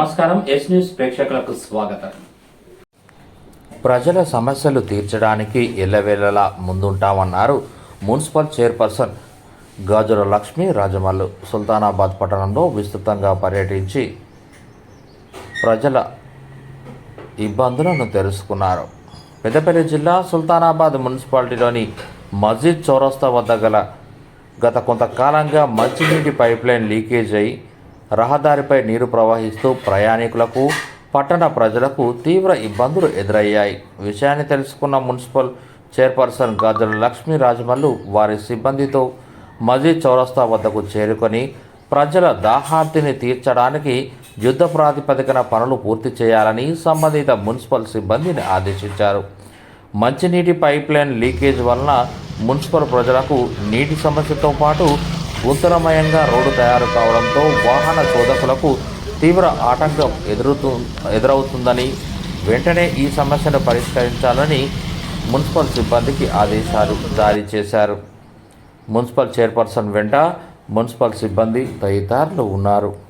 నమస్కారం yes news ప్రేక్షకులకు స్వాగతం. ప్రజల సమస్యలు తీర్చడానికి ఎల్లవేళలా ముందుంటామన్నారు మున్సిపల్ చైర్పర్సన్ గాజుల లక్ష్మి రాజమల్లు సుల్తానాబాద్ పట్టణంలో విస్తృతంగా పర్యటించి ప్రజల ఇబ్బందులను తెలుసుకున్నారు. పెద్దపల్లి జిల్లా సుల్తానాబాద్ మున్సిపాలిటీలోని మస్జిద్ చౌరస్తా వద్ద గల గత కొంతకాలంగా మంచినీటి పైప్లైన్ లీకేజ్ అయి రహదారిపై నీరు ప్రవహిస్తూ ప్రయాణికులకు పట్టణ ప్రజలకు తీవ్ర ఇబ్బందులు ఎదురయ్యాయి. విషయాన్ని తెలుసుకున్న మున్సిపల్ చైర్పర్సన్ గద్దల లక్ష్మీ రాజమల్లు వారి సిబ్బందితో మజీద్ చౌరస్తా వద్దకు చేరుకొని ప్రజల దాహార్తిని తీర్చడానికి యుద్ధ ప్రాతిపదికన పనులు పూర్తి చేయాలని సంబంధిత మున్సిపల్ సిబ్బందిని ఆదేశించారు. మంచినీటి పైప్ లైన్ లీకేజ్ వలన మున్సిపల్ ప్రజలకు నీటి సమస్యతో పాటు ఉత్తరమయంగా రోడ్డు తయారు కావడంతో వాహన చోదకులకు తీవ్ర ఆటంకం ఎదురుతూ ఎదురవుతుందని వెంటనే ఈ సమస్యను పరిష్కరించాలని మున్సిపల్ సిబ్బందికి ఆదేశాలు జారీ చేశారు. మున్సిపల్ చైర్పర్సన్ వెంట మున్సిపల్ సిబ్బంది తదితరులు ఉన్నారు.